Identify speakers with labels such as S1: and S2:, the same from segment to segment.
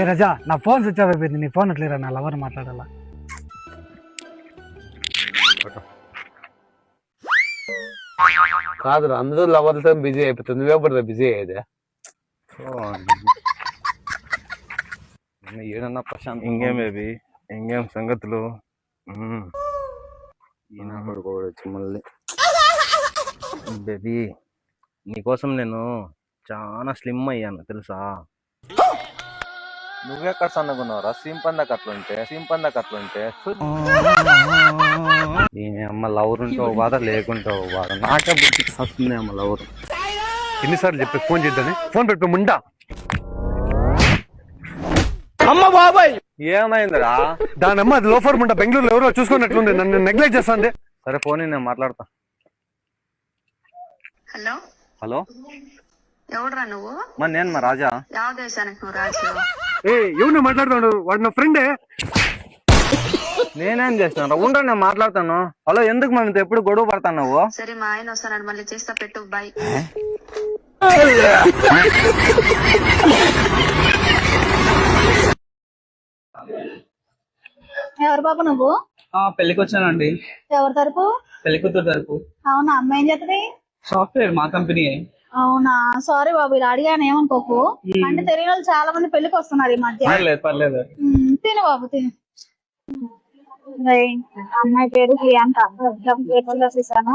S1: ఏ రజా నా phone switch off అయిపోయింది. నీ ఫోన్ ఎట్లేరా నా లవర్ మాట్లాడాలా?
S2: కాదు అందరూ లవర్లతో బిజీ అయిపోతుంది. నువ్వే పడతా బిజీ అయ్యేది. ఏడన్నా ప్రశాంత్
S3: ఇంకేం బేబీ? ఇంకేం సంగతులు.
S2: ఈయన పడుకోవడం వచ్చి మళ్ళీ.
S3: బేబీ నీకోసం నేను చాలా స్లిమ్ అయ్యాను తెలుసా?
S2: నువ్వెక్కడ సన్నగున్నావురా సింపందకు అట్లుంటే సింపందకు అట్లుంటే అమ్మ లవర్ ఉంటే ఒక బాధ లేకుంటే ఒక బాధ. నాకే బుద్ధికి వస్తుంది అమ్మ లవర్. ఎన్నిసార్లు చెప్పి ఫోన్ చేద్దాని ఫోన్ పెట్టుకో ముండా. అమ్మ బాబాయ్! ఏమైందిరా?
S4: దాని అమ్మ అది లోఫర్ ముంట బెంగళూరులో ఎవరో చూసుకున్నట్లుంది. నన్ను నెగ్లెక్ట్ చేస్తాంది.
S2: సరే ఫోన్ నేను మాట్లాడతా.
S5: హలో?
S2: హలో?
S5: ఎవడురా నువ్వు?
S2: మరి నేను మా రాజా?
S5: ಯಾವ దేశానికి నువ్వు రాజు
S4: ఏ ఎవరు మాట్లాడుతున్నాడు? వాడు నా ఫ్రెండే
S2: నేనేం చేసినా ఉండ నేను మాట్లాడతాను. హలో ఎందుకు మనం ఎప్పుడు గొడవ పడతాను నువ్వు
S5: సరే మా ఆయన వస్తున్నాడు మళ్ళీ చేస్తా పెట్టు బాయ్.
S6: ఎవరు బాబు నువ్వు?
S7: ఆ పెళ్ళికి వచ్చానండి
S6: ఎవరి తరపు?
S7: పెళ్ళి కూతురు తరపు.
S6: అవునా అమ్మాయి ఏం చేస్తుంది
S7: సాఫ్ట్వేర్ మా కంపెనీ
S6: అవునా? సారీ బాబు ఇలా అడిగాను ఏమనుకోకు. అంటే తెలియని వాళ్ళు చాలా మంది పెళ్ళికి వస్తున్నారు ఈ మధ్య.
S7: పర్లేదు పర్లేదు.
S6: ఉమ్, తిను బాబు తిను. అమ్మాయి పేరు ప్రియాంక. ఇస్తాను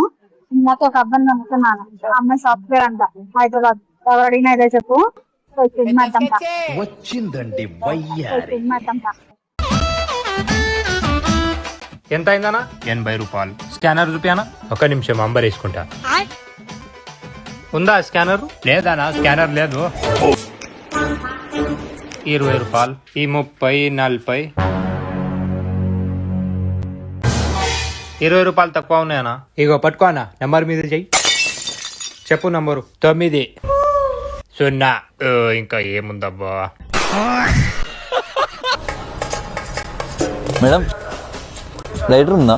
S6: నాకు ఒక అబ్బాయి నమ్ముతున్నాను. అమ్మాయి సాఫ్ట్వేర్ అంట హైదరాబాద్. ఎవరు అడిగినా ఇదే చెప్పు.
S8: వచ్చిందండి
S9: ఎంత అయిందనా ఎనభై రూపాయలు. స్కానర్ చూపియానా? ఒక నిమిషం అంబర్ వేసుకుంటా ఉందా స్కానర్? లేదానా స్కానర్ లేదు. ఇరవై రూపాయలు. ఈ ముప్పై నలభై. ఇరవై రూపాయలు తక్కువ ఉన్నాయనా ఇగో పట్టుకోనా నెంబర్ మీద చెయ్యి. చెప్పు నంబరు. తొమ్మిది. సున్నా. ఇంకా ఏముందబ్బా?
S2: మేడం లైటర్ ఉందా?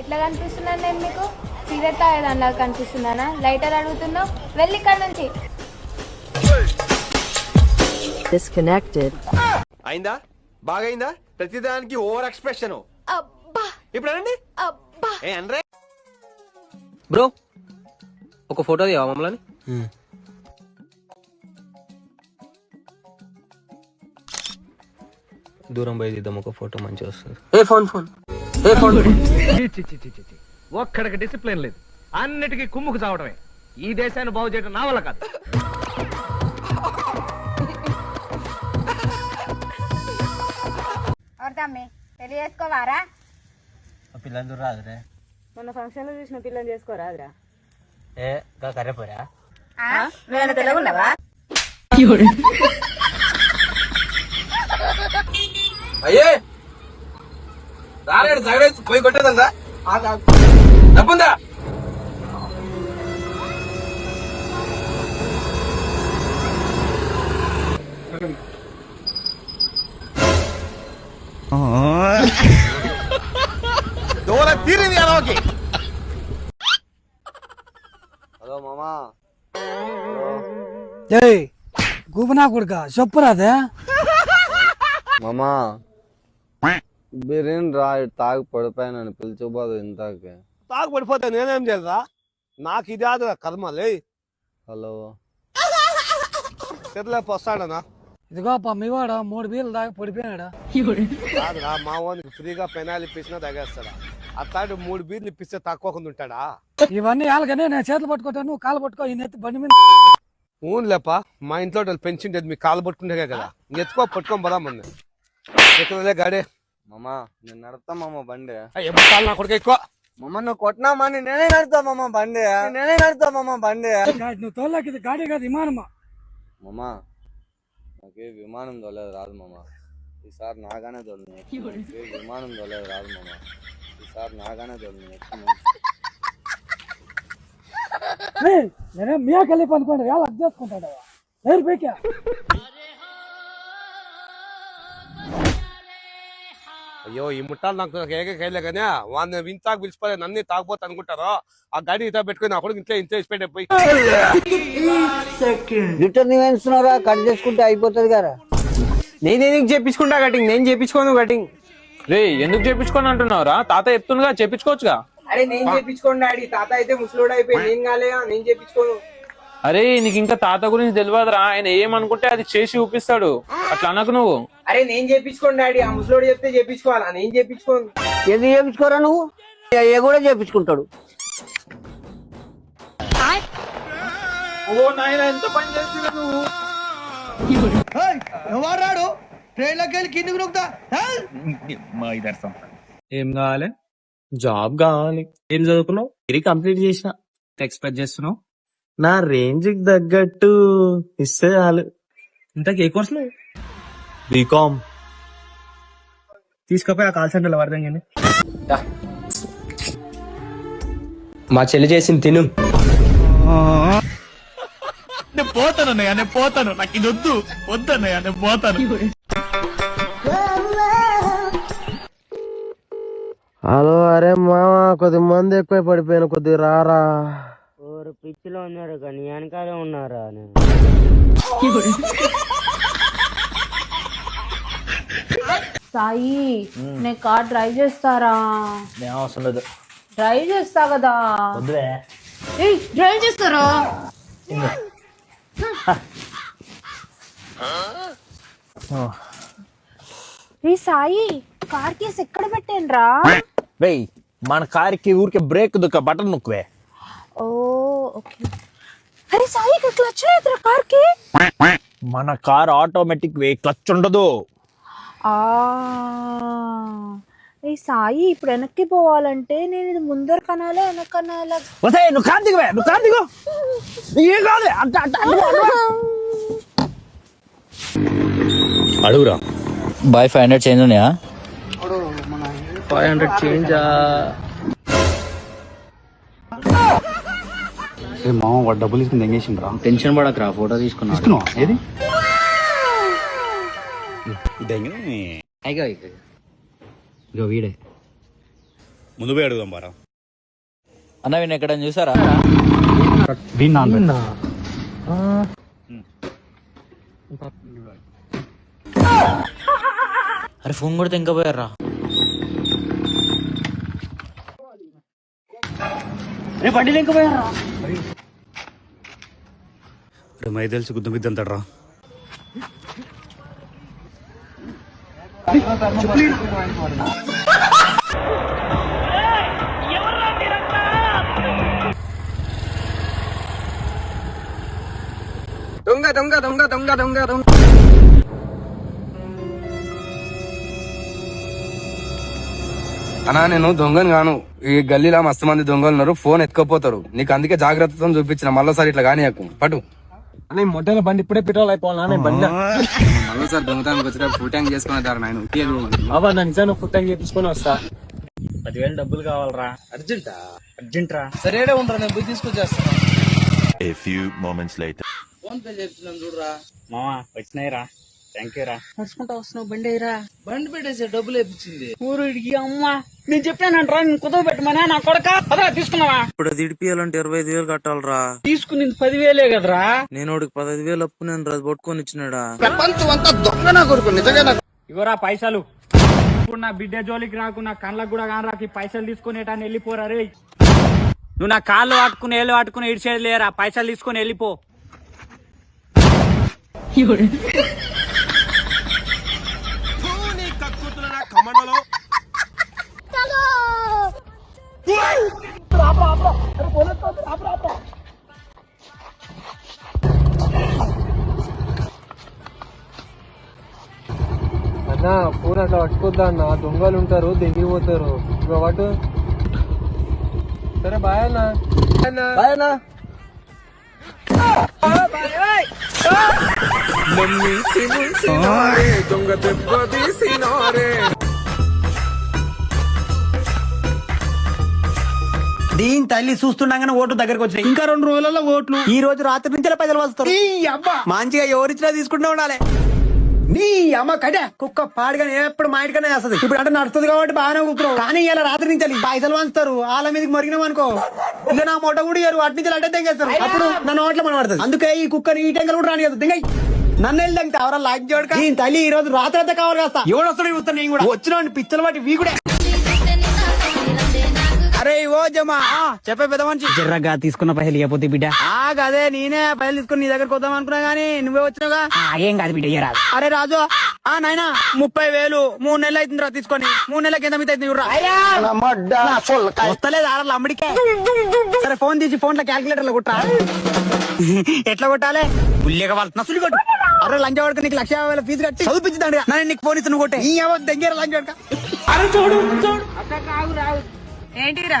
S10: ఎట్లా కనిపిస్తున్నాను నేను మీకు? సిగరెట్ తాగేదానిలాగా కనిపిస్తున్నానా లైటర్ అడుగుతున్నావు? వెళ్ళి ఇక్కడ నుంచి.
S11: Disconnected.
S8: అయిందా? బాగైందా? ప్రతిదానికి ఓవర్ ఎక్స్ప్రెషన్ ఇప్పుడు అనండి. ఏ అనరే.
S9: బ్రో ఒక ఫోటో తీయవా మమ్మల్ని? దూరం పోయి తీద్దాం ఒక ఫోటో మంచిగా వస్తుంది. ఏ ఫోన్ ఫోన్. ఏ ఫోన్.
S7: ఒక్కడికి డిసిప్లిన్ లేదు. అన్నిటికీ కుమ్ముకు చావడమే ఈ దేశాన్ని బాగు చేయడం నా వల్ల కాదు.
S10: ఎవరిదమ్మి పెళ్ళి చేసుకోవారా
S9: పిల్లలు రాదురే.
S10: మొన్న ఫంక్షన్లో చూసిన పిల్లని చేసుకోరాదురా.
S9: ఏ గా కర్రెపోరా
S10: నేను తెలుగున్నావా
S8: అయ్యే! రాలేడు సగడే పోయి కొట్టేదందా డబ్బుందా దూర తీరింది అరవకి
S2: హలో మామా.
S1: ఏయ్ గుబనా కొడుక చెప్పురాదే?
S2: మామా బిర్యానీ రా తాగి పడిపోయానని పిలిచిపోదు ఇంతాకే
S8: తాగు పడిపోతే నేనేం చేయాలరా నాకు ఇది ఆదు కర్మ లే
S2: హలో.
S8: తెరలేపు వస్తాడనా
S1: ఇదిగో మీవాడ మూడు బీర్లు దాకా పడిపోయినాడా.
S8: కాదురా మా వానికి ఫ్రీగా పెనాలు ఇప్పించినా తగేస్తాడా? అట్లాంటి మూడు బీర్లు ఇప్పిస్తే తక్కువకుండా ఉంటాడా?
S1: ఇవన్నీ వాళ్ళకనే నేను చేతులు పట్టుకుంటాను నువ్వు కాలు పట్టుకో ఈ నెత్తి బండి మీద.
S8: ఊన్లేపా మా ఇంట్లో వాళ్ళు పెంచిండేది మీకు కాలు పట్టుకుంటే కదా. ఎత్తుకో పట్టుకొని పోదాం మన ఎక్కడలే గాడే.
S2: మామా నేను నడతా మామ బండి.
S8: ఎప్పుడు నా కొడుకు ఎక్కువ.
S2: మామ నువ్వు కొట్టినామా నేనే నడుతా మామ బండి నేనే నడుతా మామ బండి
S1: నువ్వు తోలేకి ఇది గాడి కాదు విమానమా
S2: మామా నాకు విమానం తోలేదు రాదు మామ ఈసారి నాగానే తోలినాయి విమానం తోలేదు రాదు మామ ఈసారి నాగానే తోలినాయి
S1: నేనే మీయాకెళ్ళి పనుకోండి వేళ అర్థం చేసుకుంటాడు. ఎవరు పైకా.
S8: అయ్యో ఈ ముట్టాలు నాకు ఏకే కైలే కానీ వాడిని వింతాకు పిలిచిపోయి నన్ను తాగపోతే అనుకుంటారో? ఆ గాడి ఇతా పెట్టుకుని నా కొడుకు ఇంట్లో ఇంట్లో పెట్టే పోయి.
S2: జుట్టు నువ్వేస్తున్నారా కట్ చేసుకుంటే అయిపోతుంది కదా.
S12: నేను ఎందుకు చేపించుకుంటా కటింగ్? నేను చేపించుకోను కటింగ్.
S1: రే ఎందుకు చేపించుకొని అంటున్నావురా? తాత చెప్తుండగా చేపించుకోవచ్చుగా
S12: అరే నేను చేపించుకోను డాడీ తాత అయితే ముసలోడు అయిపోయి నేను కాలేగా నేను చేపించుకోను
S1: అరే నీకు ఇంకా తాత గురించి తెలియదురా ఆయన ఏమనుకుంటే అది చేసి చూపిస్తాడు. అట్లా అనకు నువ్వు.
S12: అరే నేను చేపించుకోను డాడీ. ఆ ముసలోడు చెప్తే చేపించుకోవాలా? నేను చేపించుకోను.
S13: ఎందుకు చేపించుకోరా నువ్వు? ఏ కూడా చేపించుకుంటాడు.
S1: ఓ నాయన ఎంత పని నువ్వు?
S13: ఎవరాడు ట్రైన్లోకి వెళ్ళి కిందికి నొక్కుతా.
S1: ఏం కావాలి? జాబ్ కావాలి. ఏం చదువుకున్నావు? ఇది కంప్లీట్ చేసిన. ఎక్స్పెక్ట్ చేస్తున్నావు? నా రేంజ్కి తగ్గట్టు ఇస్తే చాలు. ఇంతకు ఏ కోర్స్ బీకామ్. తీసుకపోయి ఆ కాల్ సెంటర్ అర్థం కానీ.
S12: మా చెల్లి చేసింది తిను.
S13: హలో అరే మామ కొద్ది మంది ఎక్కువ పడిపోయాను. కొద్ది రారా.
S12: పిచ్చిలో ఉన్నారు కానీ వెనకాలే ఉన్నారా
S14: సాయి నేను కార్ డ్రైవ్ చేస్తారా?
S15: అవసరం లేదు.
S14: డ్రైవ్ చేస్తా కదా. ఏయ్, డ్రైవ్ చేస్తారా? ఈ సాయి కార్ కేసు ఎక్కడ పెట్టానురా
S15: రేయ్ మన కారుకి ఊరికే బ్రేక్ దుక్క బటన్ నొక్కువే.
S14: ఓ ఓకే. అరే సాయి ఇక్కడ క్లచ్ లేదురా కార్కి
S15: మన కార్ ఆటోమేటిక్ వే క్లచ్ ఉండదు.
S14: ఆ. ఈ సాయి ఇప్పుడు వెనక్కి పోవాలంటే నేను ఇది ముందర కనాలా వెనక కనాలా?
S15: వసే నువ్వు కాంతికి నువ్వు కాంతిగో ఏం కాదు అట్ట అట్ట అడుగురా.
S13: బాయ్ ఫైవ్ హండ్రెడ్ చేంజ్ ఉన్నాయా?
S12: ఫైవ్ హండ్రెడ్ చేంజ్
S7: మామ వాడు డబ్బులు ఇస్తుంది ఎంగేసింది రా
S13: టెన్షన్ పడకరా ఫోటో తీసుకున్నా
S7: తీసుకున్నావా? ఏది?
S13: ఇగో. వీడే.
S7: ముందు పోయి అడుగుదాం బారా.
S13: అన్న వీడిని ఎక్కడ చూసారా? అరే ఫోన్ కొడితే ఇంకా పోయారా?
S7: మై తెలిసి గుద్దు బిద్దు
S12: దొంగ దొంగ దొంగ దొంగ దొంగ దొంగ.
S16: అనా నేను దొంగను గాను ఈ గల్లీలో మస్తు మంది దొంగలు ఉన్నారు. ఫోన్ ఎత్తుకపోతారు. నీకు అందుకే జాగ్రత్తతో చూపించిన. మళ్ళీసారి ఇట్లా కానీ పటు.
S12: నేను మొట్టల బండి ఇప్పుడే పెట్రోల్ అయిపోవాలా? నేను బండి
S16: మళ్ళీసారి దొంగతనానికి వచ్చిన ఫుల్ ట్యాంక్ చేసుకున్నారు ఆయన
S12: బాబా నా నిజాన్ని ఫుడ్ ట్యాంక్ చేపించుకొని వస్తా.
S15: పదివేలు డబ్బులు కావాలరా. అర్జెంటా? అర్జెంట్ రా
S13: సరేడే ఉండరా నేను పోయి తీసుకొచ్చేస్తాను
S17: A few moments later.
S13: PhonePe చేస్తున్నాను చూడరా.
S15: మామా వచ్చినాయిరా. థ్యాంక్ యూ రా.
S13: నడుచుకుంటా వస్తున్నావు బండి అయ్యరా. బండి పెట్టేసి డబ్బులు వేపించింది.
S12: ఊరికి అమ్మా. నేను చెప్పానంటరా నేను కుదవ పెట్టమనా నా కొడక? పదరా తీసుకున్నావా?
S13: ఇప్పుడు అది ఇడిపియాలంటే ఇరవై ఐదు వేలు కట్టాలరా.
S12: తీసుకునింది పదివేలే కదరా.
S13: నేను వాడికి పదహైదు వేలు అప్పు నేను అది పట్టుకొని ఇచ్చినాడా
S1: ఇగోరా పైసలు. ఇప్పుడు నా బిడ్డ జోలికి రాకు నా కళ్ళకు కూడా కాని రాకి పైసలు తీసుకుని ఎటాన్ని వెళ్ళిపోరా రే నువ్వు నా కాళ్ళు పట్టుకుని ఏళ్ళు పట్టుకుని ఇడిచేది లేరా పైసలు తీసుకుని వెళ్ళిపో.
S12: అన్న ఫోన్ అట్లా పట్టుకోద్దా అన్న? దొంగలు ఉంటారు దెంగిపోతారు వాటు సరే బాయ్ అన్న. బాయ్ అన్న.
S13: దీని తల్లి చూస్తుండగానే ఓటు దగ్గరకు వచ్చినాయి. ఇంకా రెండు రోజులలో ఓట్లు. ఈ రోజు రాత్రి నుంచి పైసలు వస్తారు. మంచిగా ఎవరిచ్చినా తీసుకుంటూ ఉండాలి. నీ అమ్మ కట. కుక్క పాడుగానే ఎప్పుడు మా ఇంటికనే వేస్తుంది. ఇప్పుడు అంటే నడుస్తుంది కాబట్టి బాగానే కూతురు కానీ ఇలా రాత్రి నుంచి పైసలు వంచుతారు వాళ్ళ మీదకి మరిగినాం అనుకో. ఇక నా మొట్ట కూడా ఇయ్యరు అటు నుంచి అంటే తెంగేస్తారు. అప్పుడు నా నోట్ల మన పడుతుంది. అందుకే ఈ కుక్కని ఈ టెంకలు కూడా రాని కదా నన్ను వెళ్ళి ఎవరో లాక్ చేయడు తల్లి ఈ రోజు రాత్రి అంతా కావాలి కాస్త. ఎవడు వస్తాడు చూస్తాను నేను కూడా. వచ్చిన పిచ్చలు బట్టి వీ కూడా జమా చెప్పే పెద్ద మనిషి. జర్రగా తీసుకున్న పైసలు ఇవ్వకపోతే బిడ్డ. ఆ గదే నేనే పైసలు తీసుకుని నీ దగ్గరకు వద్దాం అనుకున్నా గానీ నువ్వే వచ్చినావుగా ఏం కాదు బిడ్డ ఇయ్యరాదు అరే రాజు ఆ నాయనా ముప్పై వేలు మూడు నెలలు అవుతుంది రా తీసుకొని. మూడు నెలల కింద మీద వస్తలేదు ఆడలు అమ్మడికే సరే ఫోన్ తీసి ఫోన్లో క్యాల్కులేటర్లో కుట్రా. ఎట్లా కొట్టాలి? పుల్లిగా వాళ్ళు నసులు కొట్టు. అరే లంచ్ వాడుకు నీకు లక్ష యాభై వేల ఫీజు కట్టి. చదివించుతాడు నేను నీకు ఫోన్ ఇస్తాను కొట్టే. ఈ ఎవరు దగ్గర లంచ్ వాడుక. అరే చూడు చూడు.
S18: ఏంటిరా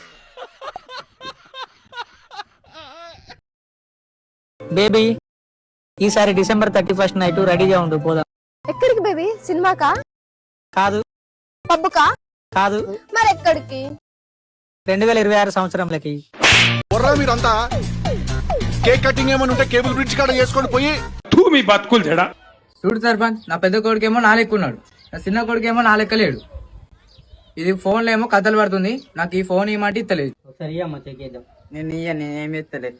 S13: బేబీ ఈసారి డిసెంబర్ థర్టీ ఫస్ట్ నైట్ రెడీగా ఉండు పోదాం.
S18: ఎక్కడికి బేబీ? సినిమాకా?
S13: కాదు.
S18: పబ్బుకా?
S13: కాదు.
S18: మరి ఎక్కడికి
S13: రెండు వేల ఇరవై ఆరు సంవత్సరంలకి.
S19: మీరంతా. కేక్ కటింగ్ ఏమైనా ఉంటే కేబుల్ బ్రిడ్జ్ కాడ చేసుకొని పోయి. మీ బతుకులు చెడా.
S13: చూడు సర్పంచ్ నా పెద్ద కొడుకేమో నా లెక్కున్నాడు నా చిన్న కొడుకేమో నా లెక్కలేడు ఇది ఫోన్లో ఏమో కథలు పడుతుంది. నాకు ఈ ఫోన్ ఏమంటే ఇస్తలేదు సరే అమ్మ చెక్కేద్దాం నేను ఇయ్య నేనేమి ఇస్తలేదు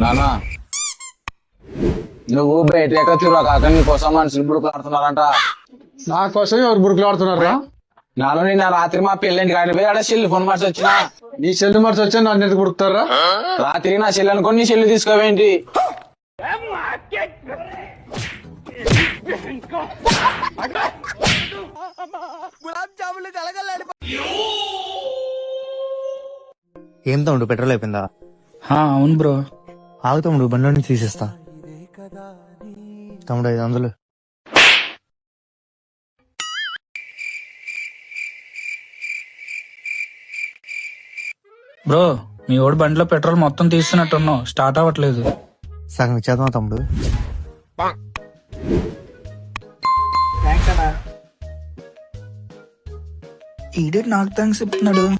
S20: నానా. నువ్వు బయట ఎక్కడ కాక నీ కోసం మనుషులు బుడుకులాడుతున్నారంట
S19: నా కోసం ఎవరు బురుకులు ఆడుతున్నారా
S20: నాలో నిన్న రాత్రి మా పెళ్ళింటి కాడి పోయి ఆడ సెల్ ఫోన్ మార్చి వచ్చిన.
S19: నీ సెల్ మర్చి వచ్చా? నన్ను ఎందుకు బుడుకుతారా
S20: రాత్రి నా సెల్ అనుకొని నీ సెల్ తీసుకోవేంటి?
S13: ఏం తమ్ముడు పెట్రోల్ అయిపోయిందా?
S17: అవును బ్రో.
S13: ఆగు తమ్ముడు బండి నుంచి తీసేస్తా. తమ్ముడు ఐదు వందలు.
S17: బ్రో మీ ఓడి బండిలో పెట్రోల్ మొత్తం తీస్తున్నట్టున్నావు స్టార్ట్ అవ్వట్లేదు.
S13: సగం ఇచ్చేద్దాం తమ్ముడు.
S17: ఈడే నాకు థ్యాంక్స్ చెప్తున్నాడు.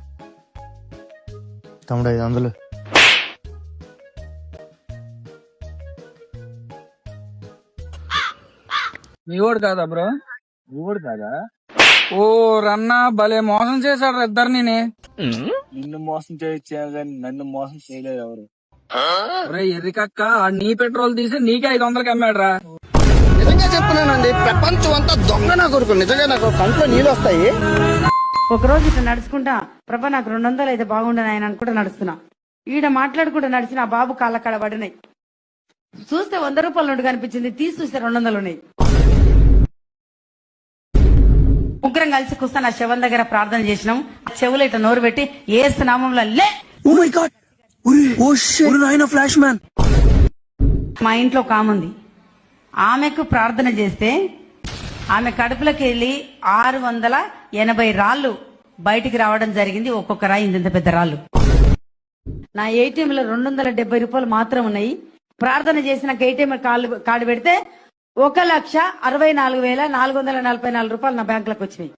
S13: తమ్ముడు ఐదు వందలు.
S17: ఓడు కాదా బ్రో? ఓడు కాదా? ఓ రన్నా భలే మోసం చేశాడు ఇద్దరు నేనే నిన్ను మోసం చేయొచ్చా కానీ నన్ను మోసం చేయలేదు ఎవరు? ఎర్రికక్క నీ పెట్రోల్ తీసి నీకే ఐదు వందలకి అమ్మాడు రా
S13: నిజంగా చెప్తున్నానండి ప్రపంచం అంతా దొంగ నా కొడుకు. నిజంగా నాకు కంట్లో నీళ్ళు వస్తాయి.
S21: ఒక రోజు ఇట్లా నడుచుకుంటా ప్రభా నాకు రెండు వందలు అయితే బాగుండని ఆయన అనుకుంటా నడుస్తున్నా. ఈడ మాట్లాడుకుంటూ నడిచిన బాబు కాళ్ళ కాడ పడినాయి. చూస్తే వంద రూపాయల కనిపించింది తీసి చూస్తే రెండు వందలు ఉన్నాయి. ముగ్గురం కలిసి కూర్చొని ఆ శవం దగ్గర ప్రార్థన చేసినాం. చెవులు ఇట్లా నోరు పెట్టి ఏ నామంలో లే.
S13: Oh my god oh shit నాయన ఫ్లాష్ మ్యాన్
S21: మా ఇంట్లో ఒక ఆమె ఉంది. ఆమెకు ప్రార్థన చేస్తే ఆమె కడుపులోకి వెళ్ళి ఆరు వందల ఎనభై రాళ్ళు బయటికి రావడం జరిగింది. ఒక్కొక్క రాయి ఇంత పెద్ద రాళ్ళు. నా ఏటీఎం లో రెండు వందల డెబ్బై రూపాయలు మాత్రం ఉన్నాయి. ప్రార్థన చేసిన ఏటీఎం కార్డు కార్డు పెడితే ఒక లక్ష అరవై నాలుగు వేల నాలుగు వందల నలభై నాలుగు రూపాయలు నా బ్యాంకులకు వచ్చినాయి.